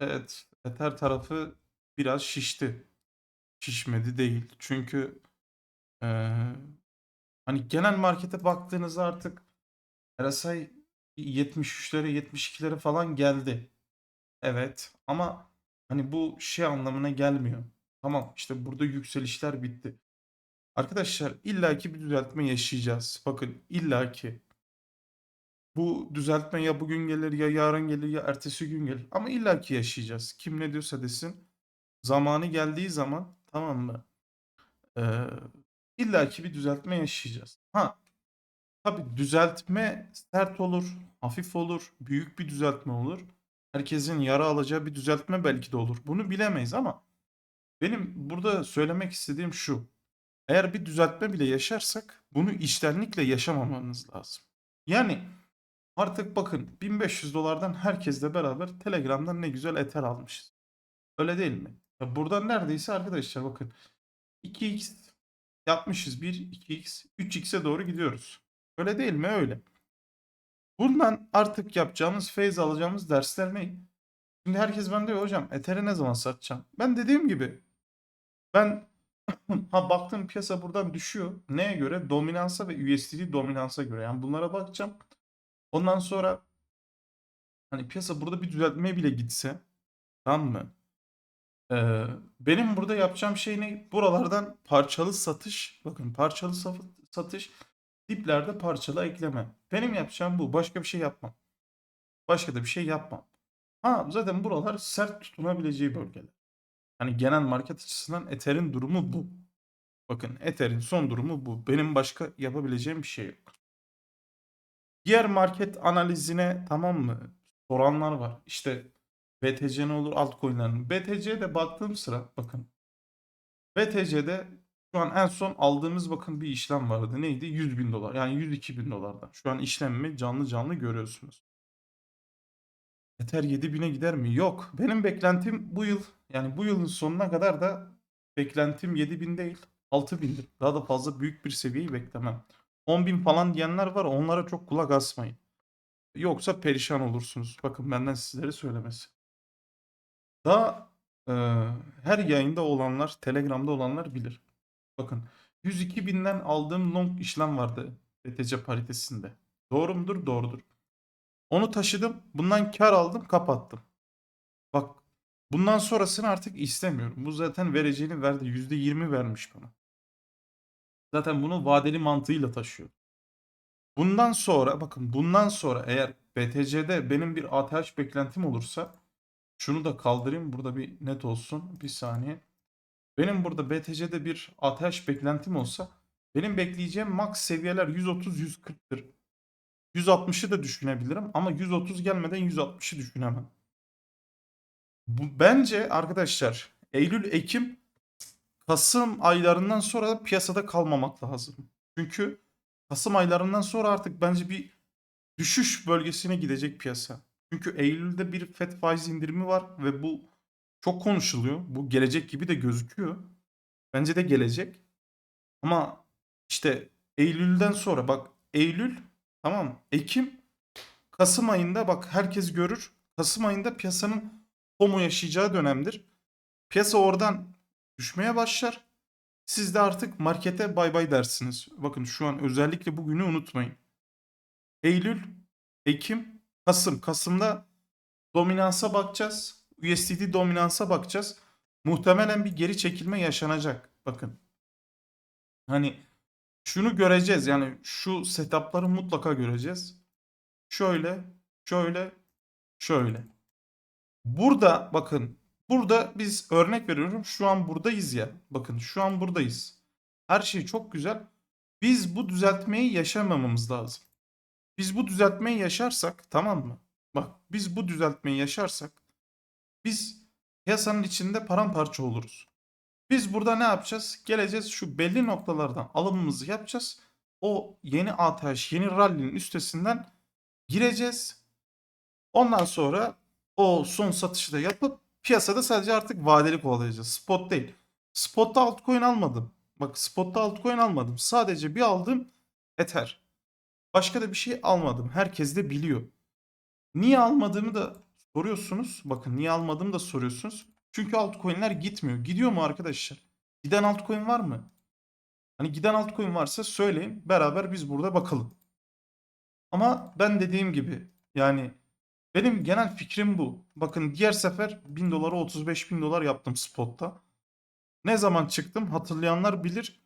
Evet, Ether tarafı biraz şişti. Şişmedi değil. Çünkü eee, hani genel markete baktığınızda artık RSI 73'lere 72'lere falan geldi. Evet ama hani bu şey anlamına gelmiyor. Tamam işte burada yükselişler bitti. Arkadaşlar illaki bir düzeltme yaşayacağız. Bakın illaki. Bu düzeltme ya bugün gelir ya yarın gelir ya ertesi gün gelir. Ama illaki yaşayacağız. Kim ne diyorsa desin. Zamanı geldiği zaman tamam mı? Ee, illaki bir düzeltme yaşayacağız. Ha tabii düzeltme sert olur, hafif olur, büyük bir düzeltme olur. Herkesin yara alacağı bir düzeltme belki de olur. Bunu bilemeyiz ama benim burada söylemek istediğim şu. Eğer bir düzeltme bile yaşarsak bunu içtenlikle yaşamamanız lazım. Yani artık bakın 1500 dolardan herkesle beraber Telegram'dan ne güzel Ether almışız. Öyle değil mi? Ya buradan neredeyse arkadaşlar bakın 2x yapmışız 1, 2x, 3x'e doğru gidiyoruz. Öyle değil mi? Öyle. Bundan artık yapacağımız, feyz alacağımız dersler ne? Şimdi herkes ben diyor hocam Ether'i ne zaman satacağım? Ben dediğim gibi ben ha baktım piyasa buradan düşüyor. Neye göre? Dominansa ve USDT dominansa göre. Yani bunlara bakacağım. Ondan sonra hani piyasa burada bir düzeltmeye bile gitse tamam mı? Ee, benim burada yapacağım şey ne? Buralardan parçalı satış. Bakın parçalı satış. Diplerde parçalı ekleme. Benim yapacağım bu. Başka bir şey yapmam. Başka da bir şey yapmam. Ha zaten buralar sert tutunabileceği bölgeler. Hani genel market açısından Ether'in durumu bu. Bakın Ether'in son durumu bu. Benim başka yapabileceğim bir şey yok. Diğer market analizine tamam mı? Soranlar var. İşte BTC ne olur altcoin'lerin. BTC'de baktığım sıra bakın. BTC'de şu an en son aldığımız bakın bir işlem vardı. Neydi? 100 bin dolar. Yani 102 bin dolardan. Şu an işlemimi canlı canlı görüyorsunuz. Ether 7000'e gider mi? Yok. Benim beklentim bu yıl yani bu yılın sonuna kadar da beklentim 7000 değil 6000'dir. Daha da fazla büyük bir seviyeyi beklemem. 10.000 falan diyenler var onlara çok kulak asmayın. Yoksa perişan olursunuz. Bakın benden sizlere söylemesi. Daha e, her yayında olanlar, Telegram'da olanlar bilir. Bakın 102 binden aldığım long işlem vardı BTC paritesinde. Doğru mudur? Doğrudur. Onu taşıdım. Bundan kar aldım, kapattım. Bak bundan sonrasını artık istemiyorum. Bu zaten vereceğini verdi. %20 vermiş bana. Zaten bunu vadeli mantığıyla taşıyor. Bundan sonra bakın bundan sonra eğer BTC'de benim bir ATH beklentim olursa şunu da kaldırayım. Burada bir net olsun. Bir saniye. Benim burada BTC'de bir ATH beklentim olsa benim bekleyeceğim max seviyeler 130-140'tır. 160'ı da düşünebilirim ama 130 gelmeden 160'ı düşünemem. Bu, bence arkadaşlar Eylül, Ekim, Kasım aylarından sonra da piyasada kalmamak lazım. Çünkü Kasım aylarından sonra artık bence bir düşüş bölgesine gidecek piyasa. Çünkü Eylül'de bir FED faiz indirimi var ve bu çok konuşuluyor. Bu gelecek gibi de gözüküyor. Bence de gelecek. Ama işte Eylül'den sonra bak Eylül tamam Ekim Kasım ayında bak herkes görür. Kasım ayında piyasanın FOMO yaşayacağı dönemdir. Piyasa oradan düşmeye başlar. Siz de artık markete bay bay dersiniz. Bakın şu an özellikle bugünü unutmayın. Eylül, Ekim, Kasım. Kasım'da dominansa bakacağız. USDT dominansa bakacağız. Muhtemelen bir geri çekilme yaşanacak. Bakın. Hani şunu göreceğiz. Yani şu setupları mutlaka göreceğiz. Şöyle, şöyle, şöyle. Burada bakın. Burada biz örnek veriyorum. Şu an buradayız ya. Bakın şu an buradayız. Her şey çok güzel. Biz bu düzeltmeyi yaşamamamız lazım. Biz bu düzeltmeyi yaşarsak tamam mı? Bak biz bu düzeltmeyi yaşarsak biz piyasanın içinde paramparça oluruz. Biz burada ne yapacağız? Geleceğiz şu belli noktalardan alımımızı yapacağız. O yeni ATH, yeni rally'nin üstesinden gireceğiz. Ondan sonra o son satışı da yapıp piyasada sadece artık vadeli kovalayacağız. Spot değil. Spot'ta altcoin almadım. Bak spot'ta altcoin almadım. Sadece bir aldım Ether. Başka da bir şey almadım. Herkes de biliyor. Niye almadığımı da soruyorsunuz. Bakın niye almadığımı da soruyorsunuz. Çünkü altcoin'ler gitmiyor. Gidiyor mu arkadaşlar? Giden altcoin var mı? Hani giden altcoin varsa söyleyin. Beraber biz burada bakalım. Ama ben dediğim gibi yani benim genel fikrim bu. Bakın diğer sefer 1000 dolara 35 bin dolar yaptım spotta. Ne zaman çıktım hatırlayanlar bilir.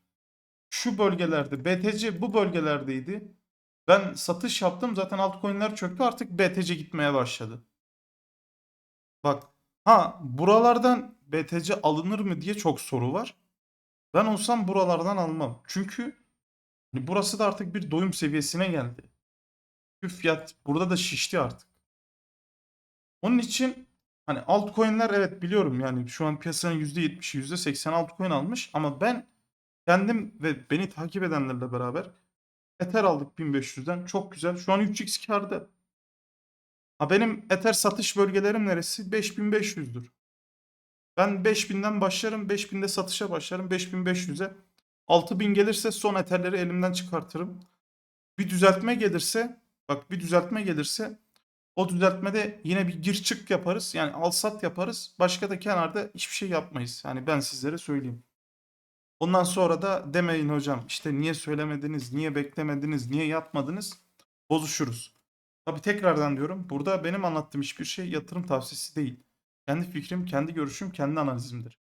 Şu bölgelerde BTC bu bölgelerdeydi. Ben satış yaptım zaten altcoin'ler çöktü artık BTC gitmeye başladı. Bak ha buralardan BTC alınır mı diye çok soru var. Ben olsam buralardan almam. Çünkü hani burası da artık bir doyum seviyesine geldi. Fiyat burada da şişti artık. Onun için hani altcoin'ler evet biliyorum yani şu an piyasanın %70'i %80 altcoin almış ama ben kendim ve beni takip edenlerle beraber Ether aldık 1500'den. Çok güzel. Şu an 3x kârda. Ha benim Ether satış bölgelerim neresi? 5500'dür. Ben 5000'den başlarım. 5000'de satışa başlarım. 5500'e. 6000 gelirse son Ether'leri elimden çıkartırım. Bir düzeltme gelirse bak bir düzeltme gelirse o düzeltmede yine bir gir çık yaparız. Yani al sat yaparız. Başka da kenarda hiçbir şey yapmayız. Yani ben sizlere söyleyeyim. Ondan sonra da demeyin hocam işte niye söylemediniz, niye beklemediniz, niye yapmadınız bozuşuruz. Tabi tekrardan diyorum burada benim anlattığım hiçbir şey yatırım tavsiyesi değil. Kendi fikrim, kendi görüşüm, kendi analizimdir.